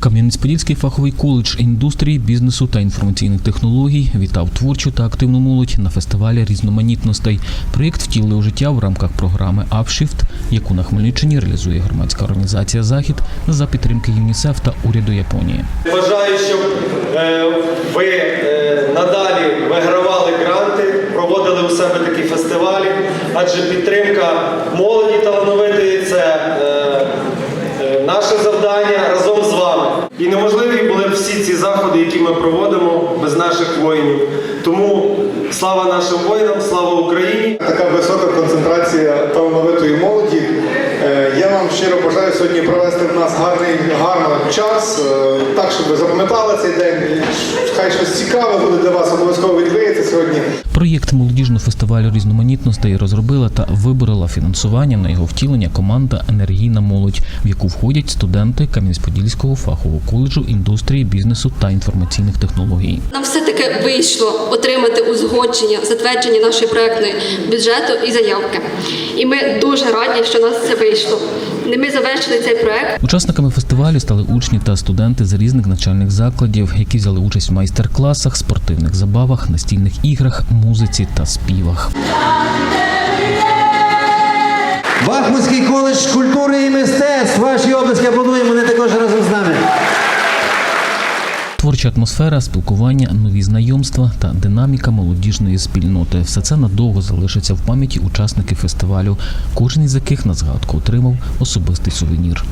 Кам'янець-Подільський фаховий коледж індустрії, бізнесу та інформаційних технологій вітав творчу та активну молодь на фестивалі різноманітностей. Проєкт втілили у життя в рамках програми «Апшифт», яку на Хмельниччині реалізує громадська організація Захід за підтримки ЮНІСЕФ та уряду Японії. Бажаю, щоб е, ви е, надалі вигравали гранти, проводили у себе такі фестивалі, адже підтримка молоді талановитої це е, наше завдання. І неможливі були б всі ці заходи, які ми проводимо без наших воїнів. Тому слава нашим воїнам, слава Україні! Така висока концентрація талановитої молоді. Е, Я вам щиро бажаю сьогодні провести в нас гарний гарний час, е, так щоб ви запам'ятали цей день. Хай щось цікаве буде для вас обов'язково відкриється сьогодні. Проєкт молодіжного фестивалю різноманітностей розробила та виборола фінансування на його втілення команда Енергійна молодь, в яку входять студенти Кам'янець-Подільського фахового коледжу індустрії, бізнесу та інформаційних технологій. Нам все-таки вийшло отримати узгодження, затвердження нашої проектної бюджету і заявки. І ми дуже раді, що нас це вийшло. Не ми завершили цей проект. Учасниками фестивалю стали учні та студенти з різних навчальних закладів, які взяли участь в майстер-класах, спортивних забавах, настільних іграх, музиці та співах. Бахмутський коледж культури і мистецтв. Ваші обласки аплодуємо, вони також разом з нами. Творча атмосфера, спілкування, нові знайомства та динаміка молодіжної спільноти все це надовго залишиться в пам'яті учасників фестивалю, кожен із яких на згадку отримав особистий сувенір.